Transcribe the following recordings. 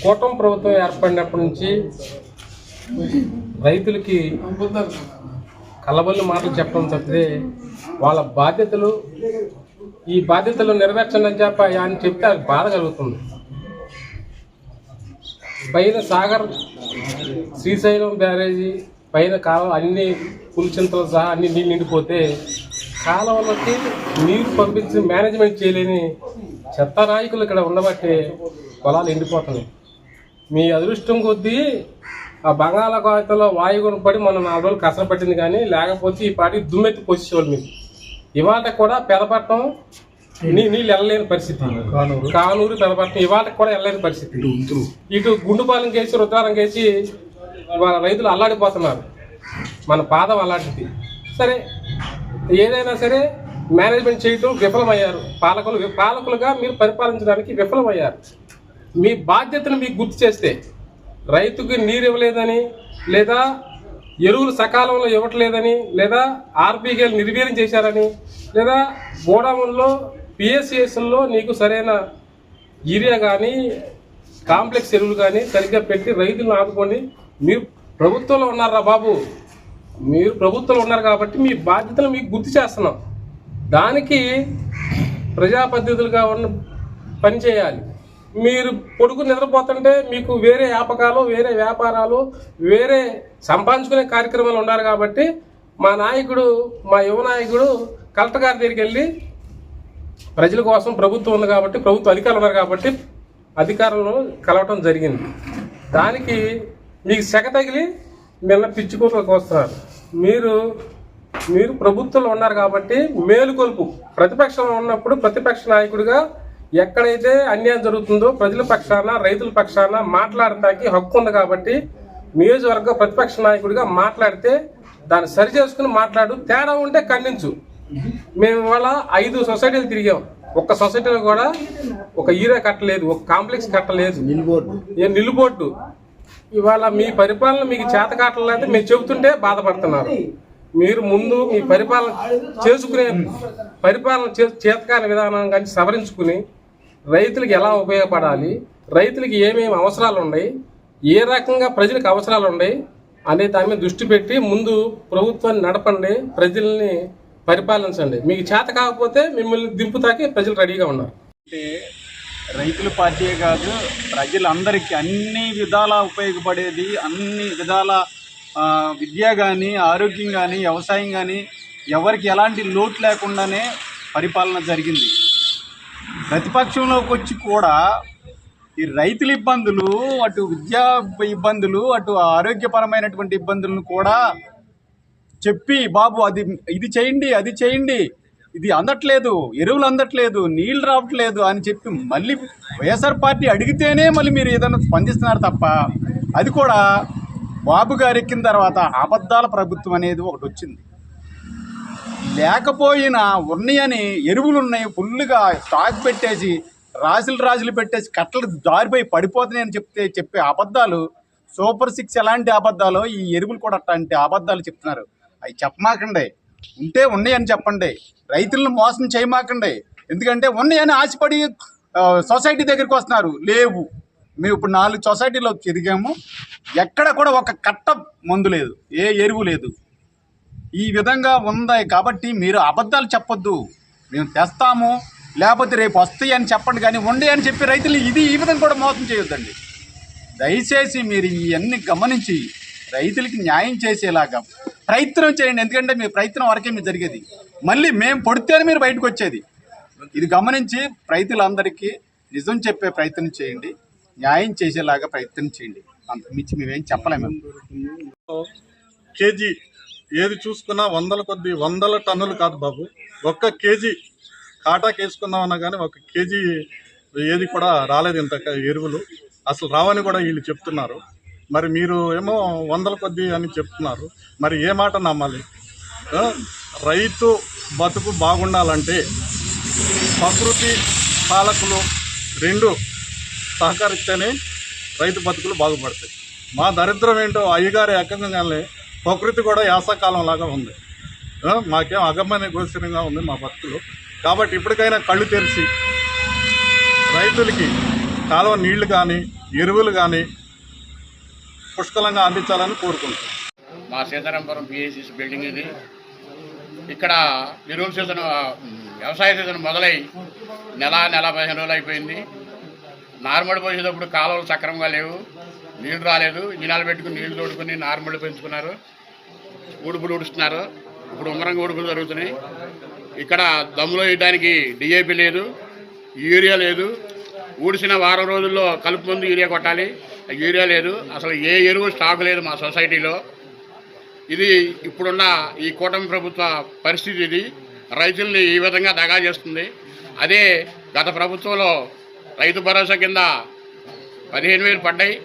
కూటమి ప్రభుత్వం ఏర్పడినప్పటి నుంచి రైతులకి కలబల్లి మాటలు చెప్పడం తప్పితే వాళ్ళ బాధ్యతలు ఈ బాధ్యతలు నెరవేర్చండి అని చెప్ప అని చెప్తే అది బాధ కలుగుతుంది. పైన సాగర్ శ్రీశైలం బ్యారేజీ పైన కాలం అన్ని పులిచింతలు సహా అన్ని నీళ్ళు నిండిపోతే కాలువలకి నీరు పంపించి మేనేజ్మెంట్ చేయలేని చెత్త నాయకులు ఇక్కడ ఉండబట్టి పొలాలు ఎండిపోతున్నాయి. మీ అదృష్టం కొద్దీ ఆ బంగాళాఖాతంలో వాయుగుణం పడి మనం నాలుగు రోజులు కష్టపట్టింది కానీ లేకపోతే ఈ పాటికి దుమ్మెత్తి పోసేవాళ్ళు మీకు ఇవాళ కూడా పెదపట్నం నీ నీళ్ళు వెళ్ళలేని పరిస్థితి. కానూరు. పెదపట్నం ఇవాళ కూడా వెళ్ళలేని పరిస్థితి. ఇటు గుండుపాలెం కేసి రుద్రారం కేసి ఇవాళ రైతులు అల్లాడిపోతున్నారు. మన పాదం అలాంటిది సరే ఏదైనా సరే మేనేజ్మెంట్ చేయటం విఫలమయ్యారు. పాలకులు పాలకులుగా మీరు పరిపాలించడానికి విఫలమయ్యారు. మీ బాధ్యతను మీకు గుర్తు చేస్తే రైతుకి నీరు ఇవ్వలేదని లేదా ఎరువులు సకాలంలో ఇవ్వట్లేదని లేదా ఆర్బీకేలు నిర్వీర్యం చేశారని లేదా గోడౌన్లో పిఎస్సిఎస్లో నీకు సరైన యూరియా కానీ కాంప్లెక్స్ ఎరువులు కానీ సరిగ్గా పెట్టి రైతులను ఆదుకోండి. మీరు ప్రభుత్వంలో ఉన్నారా బాబు? మీరు ప్రభుత్వంలో ఉన్నారు కాబట్టి మీ బాధ్యతలు మీకు గుర్తు చేస్తున్నాం. దానికి ప్రజా పద్ధతులుగా ఉన్న పనిచేయాలి మీరు పొడుగు నిద్రపోతుంటే మీకు వేరే వ్యాపకాలు వేరే వ్యాపారాలు వేరే సంపాదించుకునే కార్యక్రమాలు ఉన్నారు కాబట్టి మా నాయకుడు మా యువ నాయకుడు కలెక్టర్ గారి దగ్గరికి వెళ్ళి ప్రజల కోసం ప్రభుత్వం ఉంది కాబట్టి ప్రభుత్వ అధికారులు ఉన్నారు కాబట్టి అధికారులను కలవటం జరిగింది. దానికి మీకు సెగ తగిలి నిన్న పిచ్చుకోతలకు వస్తున్నారు. మీరు మీరు ప్రభుత్వంలో ఉన్నారు కాబట్టి మేలుకొల్పు. ప్రతిపక్షంలో ఉన్నప్పుడు ప్రతిపక్ష నాయకుడిగా ఎక్కడైతే అన్యాయం జరుగుతుందో ప్రజల పక్షాన రైతుల పక్షాన మాట్లాడటానికి హక్కు ఉంది కాబట్టి నియోజకవర్గ ప్రతిపక్ష నాయకుడిగా మాట్లాడితే దాన్ని సరి చేసుకుని మాట్లాడు తేడా ఉంటే ఖండించు. మేము ఇవాళ ఐదు సొసైటీలు తిరిగాం. ఒక్క సొసైటీలో కూడా ఒక ఈరే కట్టలేదు ఒక కాంప్లెక్స్ కట్టలేదు. ఏ నిలుబోర్డు. ఇవాళ మీ పరిపాలన మీకు చేత కావట్లేదు మేము చెబుతుంటే బాధపడుతున్నారు. మీరు ముందు మీ పరిపాలన చేసుకునే పరిపాలన చేతకాని విధానం కానీ సవరించుకుని రైతులకు ఎలా ఉపయోగపడాలి? రైతులకి ఏమేమి అవసరాలు ఉన్నాయి ఏ రకంగా ప్రజలకు అవసరాలు ఉన్నాయి అనే దాని మీద దృష్టి పెట్టి ముందు ప్రభుత్వాన్ని నడపండి ప్రజల్ని పరిపాలించండి. మీకు చేత కాకపోతే మిమ్మల్ని దింపుతాకి ప్రజలు రెడీగా ఉన్నారు. అంటే రైతుల పార్టీ కాదు ప్రజలందరికీ అన్ని విధాల ఉపయోగపడేది అన్ని విధాల విద్య కానీ ఆరోగ్యం కానీ వ్యవసాయం కానీ ఎవరికి ఎలాంటి లోటు లేకుండానే పరిపాలన జరిగింది. ప్రతిపక్షంలోకి వచ్చి కూడా ఈ రైతుల ఇబ్బందులు అటు విద్యా ఇబ్బందులు అటు ఆరోగ్యపరమైనటువంటి ఇబ్బందులను కూడా చెప్పి బాబు అది ఇది చేయండి అది చేయండి. ఇది అందట్లేదు ఎరువులు అందట్లేదు నీళ్ళు రావట్లేదు అని చెప్పి మళ్ళీ వైఎస్ఆర్ పార్టీ అడిగితేనే మళ్ళీ మీరు ఏదైనా స్పందిస్తున్నారు తప్ప అది కూడా బాబు గారు ఎక్కిన తర్వాత అబద్ధాల ప్రభుత్వం అనేది ఒకటి వచ్చింది. లేకపోయినా ఉన్నాయని ఎరువులు ఉన్నాయి ఫుల్గా స్టాక్ పెట్టేసి రాజులు రాజులు పెట్టేసి కట్టలు దారిపోయి పడిపోతున్నాయని చెప్తే చెప్పే అబద్ధాలు సూపర్ సిక్స్ ఎలాంటి అబద్ధాలు ఈ ఎరువులు కూడా అట్లాంటి అబద్ధాలు చెప్తున్నారు. అవి చెప్పమాకండి. ఉంటే ఉన్నాయని చెప్పండి. రైతులను మోసం చేయమాకండి. ఎందుకంటే ఉన్నాయని ఆశపడి సొసైటీ దగ్గరికి వస్తున్నారు. లేవు. మేము ఇప్పుడు నాలుగు సొసైటీలో తిరిగాము. ఎక్కడ కూడా ఒక కట్ట మందు లేదు. ఏ ఎరువు లేదు. ఈ విధంగా ఉంది కాబట్టి మీరు అబద్ధాలు చెప్పొద్దు. మేము తెస్తాము లేకపోతే రేపు వస్తాయి అని చెప్పండి కానీ ఉండే అని చెప్పి రైతులు ఇది ఈ విధంగా కూడా మోసం చేయొద్దండి. దయచేసి మీరు ఇవన్నీ గమనించి రైతులకి న్యాయం చేసేలాగా ప్రయత్నం చేయండి. ఎందుకంటే మీ ప్రయత్నం వరకే మీరు జరిగేది. మళ్ళీ మేము పొడితేనే మీరు బయటకు వచ్చేది. ఇది గమనించి రైతులందరికీ నిజం చెప్పే ప్రయత్నం చేయండి. న్యాయం చేసేలాగా ప్రయత్నం చేయండి. అంతకుమించి మేమేం చెప్పలేము. కేజీ ఏది చూసుకున్నా వందల కొద్ది వందల టన్నులు కాదు బాబు. ఒక్క కేజీ కాటాకి వేసుకుందామన్నా కానీ ఒక కేజీ ఏది కూడా రాలేదు ఇంత ఎరువులు. అసలు రావని కూడా వీళ్ళు చెప్తున్నారు. మరి మీరు ఏమో వందల కొద్ది అని చెప్తున్నారు. మరి ఏ మాట నమ్మాలి? రైతు బతుకు బాగుండాలంటే ప్రకృతి పాలకులు రెండు సహకరిస్తేనే రైతు బతుకులు బాగుపడతాయి. మా దరిద్రం ఏంటో అయ్యగారి ఎక్కగానే ప్రకృతి కూడా యాసకాలం లాగా ఉంది. మాకేం అగమ్యన గోచరంగా ఉంది మా భక్తులు. కాబట్టి ఇప్పటికైనా కళ్ళు తెరిచి రైతులకి కాలువ నీళ్ళు కానీ ఎరువులు కానీ పుష్కలంగా అందించాలని కోరుకుంటున్నాం. మా సీతారాంపురం పిఎస్సిస్ బిల్డింగ్ ఇది. ఇక్కడ ఎరువుల సీజన్ వ్యవసాయ సీజన్ మొదలై నెల నెల పదిహేను రోజులు అయిపోయింది. నార్మల్ పోసేటప్పుడు కాలువలు సక్రమంగా లేవు. నీళ్ళు రాలేదు. ఇనాలు పెట్టుకుని నీళ్ళు తోడుకుని నార్మల్ పెంచుకున్నారు. ఉడుపులు ఉడుస్తున్నారు ఇప్పుడు ఉమ్మరంగా ఉడుపులు జరుగుతున్నాయి. ఇక్కడ దమ్ములో వేయడానికి డిఏపి లేదు యూరియా లేదు. ఊడిసిన వారం రోజుల్లో కలుపు ముందు యూరియా కొట్టాలి. యూరియా లేదు. అసలు ఏ ఎరువు స్టాక్ లేదు మా సొసైటీలో. ఇది ఇప్పుడున్న ఈ కూటమి ప్రభుత్వ పరిస్థితి ఇది. రైతుల్ని ఈ విధంగా దగా చేస్తుంది. అదే గత ప్రభుత్వంలో రైతు భరోసా కింద పదిహేను వేలు పడ్డాయి.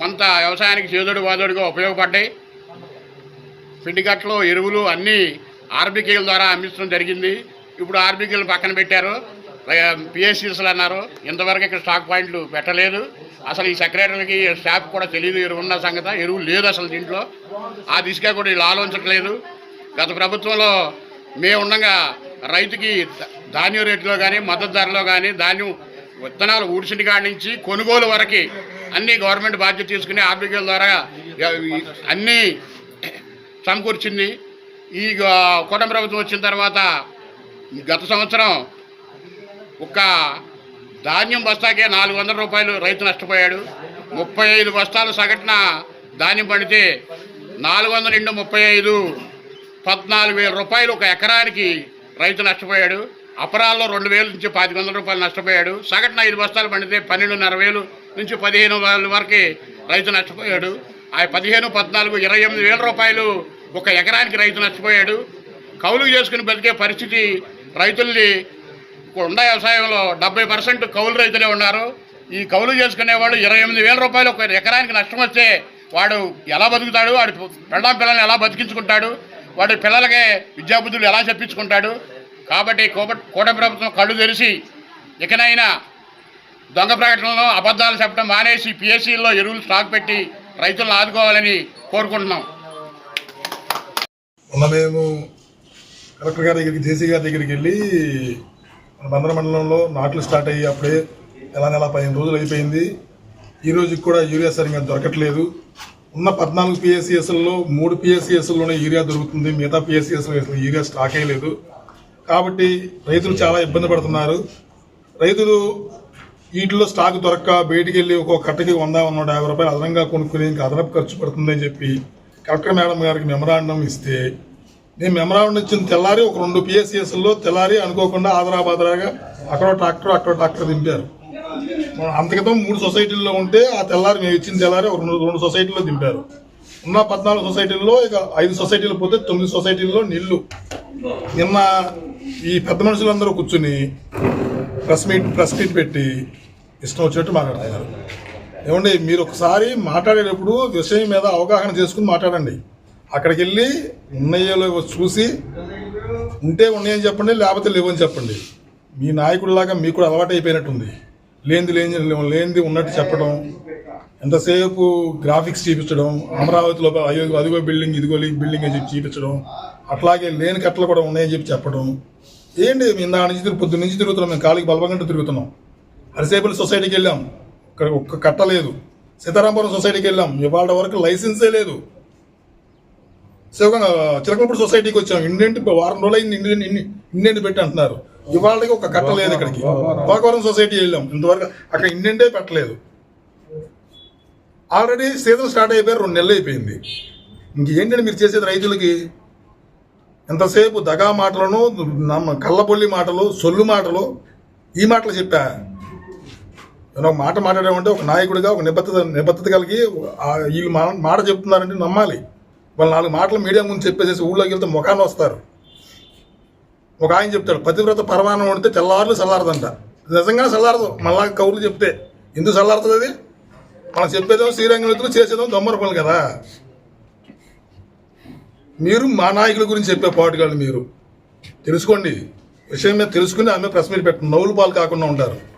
కొంత వ్యవసాయానికి చేదుడు వాదుడుగా ఉపయోగపడ్డాయి. పిండికట్లు ఎరువులు అన్నీ ఆర్బికేల ద్వారా అందించడం జరిగింది. ఇప్పుడు ఆర్బికేలు పక్కన పెట్టారు. పిఎస్సీస్లు అన్నారు. ఇంతవరకు ఇక్కడ స్టాక్ పాయింట్లు పెట్టలేదు. అసలు ఈ సెక్రటరీకి స్టాఫ్ కూడా తెలియదు ఎరువు ఉన్న సంగతి. ఎరువు లేదు అసలు దీంట్లో. ఆ దిశగా కూడా వీళ్ళు ఆలోచించట్లేదు. గత ప్రభుత్వంలో మేము ఉండగా రైతుకి ధాన్యం రేట్లో కానీ మద్దతు ధరలో కానీ ధాన్యం విత్తనాలు ఊడిసిన కాడి నుంచి కొనుగోలు వరకు అన్ని గవర్నమెంట్ బాధ్యత తీసుకుని ఆర్బికేల ద్వారా అన్నీ సమకూర్చింది. ఈ కూటమి ప్రభుత్వం వచ్చిన తర్వాత గత సంవత్సరం ఒక ధాన్యం బస్తాకే నాలుగు వందల రూపాయలు రైతు నష్టపోయాడు. ముప్పై ఐదు బస్తాలు సగటున ధాన్యం పండితే నాలుగు వందల రెండు ముప్పై ఐదు పద్నాలుగు వేల రూపాయలు ఒక ఎకరానికి రైతు నష్టపోయాడు. అపరాల్లో రెండు వేల నుంచి పాతిక వందల రూపాయలు నష్టపోయాడు. సగటున ఐదు బస్తాలు పండితే పన్నెండున్నర వేలు నుంచి పదిహేను వేల వరకు రైతు నష్టపోయాడు. ఆ పదిహేను పద్నాలుగు ఇరవై ఎనిమిది వేల రూపాయలు ఒక ఎకరానికి రైతు నష్టపోయాడు. కౌలు చేసుకుని బతికే పరిస్థితి రైతుల్ని ఉన్న వ్యవసాయంలో డెబ్బై పర్సెంట్ కౌలు రైతులే ఉన్నారు. ఈ కౌలు చేసుకునేవాడు ఇరవై ఎనిమిది వేల రూపాయలు ఒక ఎకరానికి నష్టం వస్తే వాడు ఎలా బతుకుతాడు? వాడి పెళ్ళాం పిల్లల్ని ఎలా బతికించుకుంటాడు? వాడి పిల్లలకి విద్యాబుద్ధులు ఎలా చెప్పించుకుంటాడు? కాబట్టి కోప- కూటమి ప్రభుత్వం కళ్ళు తెరిచి ఇకనైనా దొంగ ప్రకటనలో అబద్ధాలు చెప్పడం మానేసి పిఎస్సీల్లో ఎరువులు స్టాక్ పెట్టి రైతులను ఆదుకోవాలని కోరుకుంటున్నాం. మొన్న మేము కలెక్టర్ గారి దగ్గరికి జేసీ గారి దగ్గరికి వెళ్ళి బందర మండలంలో నాట్లు స్టార్ట్ అయ్యి అప్పుడే నెల నెల పదిహేను రోజులు అయిపోయింది. ఈ రోజుకి కూడా యూరియా సరిగ్గా దొరకట్లేదు. ఉన్న పద్నాలుగు పిఎస్సిఎస్లలో మూడు పిఎస్సిఎస్లోనే యూరియా దొరుకుతుంది. మిగతా పిఎస్సిఎస్లో అసలు యూరియా స్టాక్ లేదు. కాబట్టి రైతులు చాలా ఇబ్బంది పడుతున్నారు. రైతులు వీటిలో స్టాక్ దొరక్క బయటికి వెళ్ళి ఒక్కొక్క కట్టకి వంద నూట యాభై రూపాయలు అదనంగా కొనుక్కుని ఇంకా అదనపు ఖర్చు పడుతుందని చెప్పి కలెక్టర్ మేడం గారికి మెమరాండం ఇస్తే నేను మెమరాండం ఇచ్చిన తెల్లారి ఒక రెండు పిఎస్సిఎస్లో తెల్లారి అనుకోకుండా ఆదరాబాదరాగా అక్కడ ట్రాక్టర్ అక్కడ ట్రాక్టర్ దింపారు. అంతకితం మూడు సొసైటీల్లో ఉంటే ఆ తెల్లారి మేము ఇచ్చిన తెల్లారి ఒక రెండు రెండు సొసైటీల్లో దింపారు. ఉన్న పద్నాలుగు సొసైటీల్లో ఇక ఐదు సొసైటీలు పోతే తొమ్మిది సొసైటీల్లో నీళ్ళు నిన్న ఈ పెద్ద మనుషులందరూ కూర్చుని ప్రెస్ మీట్ ప్రెస్ మీట్ పెట్టి ఇష్టం వచ్చినట్టు మాట్లాడుతున్నారు. ఏమండి మీరు ఒకసారి మాట్లాడేటప్పుడు విషయం మీద అవగాహన చేసుకుని మాట్లాడండి. అక్కడికి వెళ్ళి ఉన్నాయో చూసి ఉంటే ఉన్నాయని చెప్పండి లేకపోతే లేవని చెప్పండి. మీ నాయకుడిలాగా మీకు కూడా అలవాటు అయిపోయినట్టుంది. లేనిది లేని లేనిది ఉన్నట్టు చెప్పడం ఎంతసేపు గ్రాఫిక్స్ చూపించడం అమరావతిలో అయ్యో అదిగో బిల్డింగ్ ఇదిగో బిల్డింగ్ అని చెప్పి చూపించడం అట్లాగే లేని కట్టలు కూడా ఉన్నాయని చెప్పి చెప్పడం. ఏంటి మేము ఇందా నుంచి తిరుగు పొద్దు నుంచి తిరుగుతున్నాం మేము కాలికి బలపగంటూ తిరుగుతున్నాం. అరిసేపల్లి సొసైటీకి వెళ్ళాం. ఇక్కడ ఒక్క కట్ట లేదు. సీతారాంపురం సొసైటీకి వెళ్ళాం. ఇవాళ వరకు లైసెన్సే లేదు. శివగంగ చిలకలపూడి సొసైటీకి వచ్చాం. ఇండియన్ వారం రోజులు అయింది ఇండియన్ ఇండియన్ పెట్టి అంటున్నారు. ఇవాళకి ఒక కట్ట లేదు ఇక్కడికి. పోకవరం సొసైటీ వెళ్ళాం. ఇంతవరకు అక్కడ ఇండియన్డే పెట్టలేదు. ఆల్రెడీ సీజన్ స్టార్ట్ అయిపోయి రెండు నెలలు అయిపోయింది. ఇంకేంటంటే మీరు చేసేది రైతులకి? ఎంతసేపు దగా మాటలను నమ్మ కళ్ళబొల్లి మాటలు సొల్లు మాటలు ఈ మాటలు చెప్పా. నేను ఒక మాట మాట్లాడామంటే ఒక నాయకుడిగా ఒక నిబద్ధత నిబద్ధత కలిగి వీళ్ళు మాట చెప్తున్నారంటే నమ్మాలి. వాళ్ళు నాలుగు మాటలు మీడియా ముందు చెప్పేసేసి ఊళ్ళోకి వెళ్తే ముఖాన్ని వస్తారు. ఒక ఆయన చెప్తాడు పతివ్రత పరమాణం వండితే తెల్లారులు చల్లారదంట నిజంగానే చల్లారదు మళ్ళా కౌరులు చెప్తే. ఎందుకు చల్లారుతుంది అది? మనం చెప్పేదేమో శ్రీరంగం చేసేదేమో దొమ్మర పనులు కదా. మీరు మా నాయకుల గురించి చెప్పే పాటుగాళ్ళు మీరు. తెలుసుకోండి. విషయం మీద తెలుసుకుని ఆమె ప్రెస్ మీట్ పెట్టండి నవ్వులు పాలు కాకుండా ఉంటారు.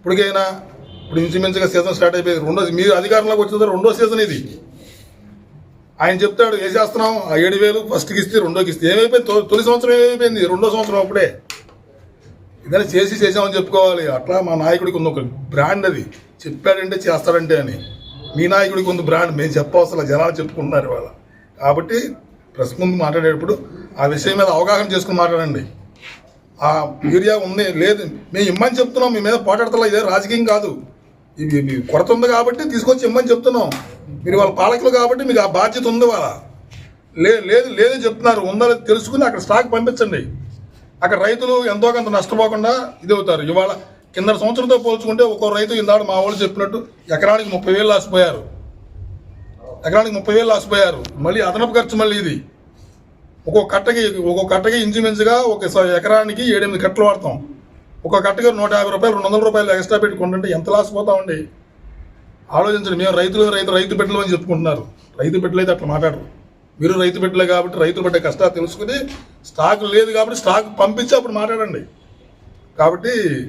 ఇప్పటికైనా ఇప్పుడు ఇంచుమించుగా సీజన్ స్టార్ట్ అయిపోయింది. రెండో మీరు అధికారంలోకి వచ్చిన తర్వాత రెండో సీజన్ ఇది. ఆయన చెప్తాడు ఏ ఆ ఏడు వేలు ఫస్ట్కి ఇస్తే రెండోకి ఇస్తే ఏమైపోయింది? తొలి సంవత్సరం ఏమైపోయింది? రెండో సంవత్సరం అప్పుడే. ఏదైనా చేసి చేసామని చెప్పుకోవాలి. అట్లా మా నాయకుడికి ఉంది ఒక బ్రాండ్ అది. చెప్పాడంటే చేస్తాడంటే అని. మీ నాయకుడికి ఉంది బ్రాండ్ మేము చెప్పవసరం జనాలు చెప్పుకుంటున్నారు ఇవాళ. కాబట్టి ప్రెస్ ముందు మాట్లాడేటప్పుడు ఆ విషయం మీద అవగాహన చేసుకుని మాట్లాడండి. ఆ యూరియా ఉంది లేదు. మేము ఇమ్మని చెప్తున్నాం మీ మీద పోటాడతలా ఇదే రాజకీయం కాదు. ఇది కొరత ఉంది కాబట్టి తీసుకొచ్చి ఇమ్మని చెప్తున్నాం. మీరు వాళ్ళ పాలకులు కాబట్టి మీకు ఆ బాధ్యత ఉంది వాళ్ళ. లే లేదు లేదు చెప్తున్నారు. ఉందా తెలుసుకుని అక్కడ స్టాక్ పంపించండి. అక్కడ రైతులు ఎంతో కొంత నష్టపోకుండా ఇది అవుతారు. ఇవాళ కింద సంవత్సరంతో పోల్చుకుంటే ఒక్కో రైతు ఇందాడు మా వాళ్ళు చెప్పినట్టు ఎకరానికి ముప్పై వేలు లాసిపోయారు. ఎకరానికి ముప్పై వేలు లాసిపోయారు. మళ్ళీ అదనపు ఖర్చు మళ్ళీ ఇది. ఒక్కో కట్టకి ఒక్కో కట్టకి ఇంచుమించుగా ఒక స- ఎకరానికి ఏడెనిమిది కట్టలు వాడతాం. ఒక కట్టగా నూట యాభై రూపాయలు రెండు వందల రూపాయలు ఎక్స్ట్రా పెట్టుకుంటుంటే ఎంత లాస్ పోతామండి ఆలోచించండి మేము రైతులు రైతు రైతు బిడ్డలు అని చెప్పుకుంటున్నారు. రైతు బిడ్డలు అయితే అట్లా మాట్లాడరు. మీరు రైతు బిడ్డలే కాబట్టి రైతులు పడ్డే కష్టాలు తెలుసుకుని స్టాక్ లేదు కాబట్టి స్టాక్ పంపించి అప్పుడు మాట్లాడండి. కాబట్టి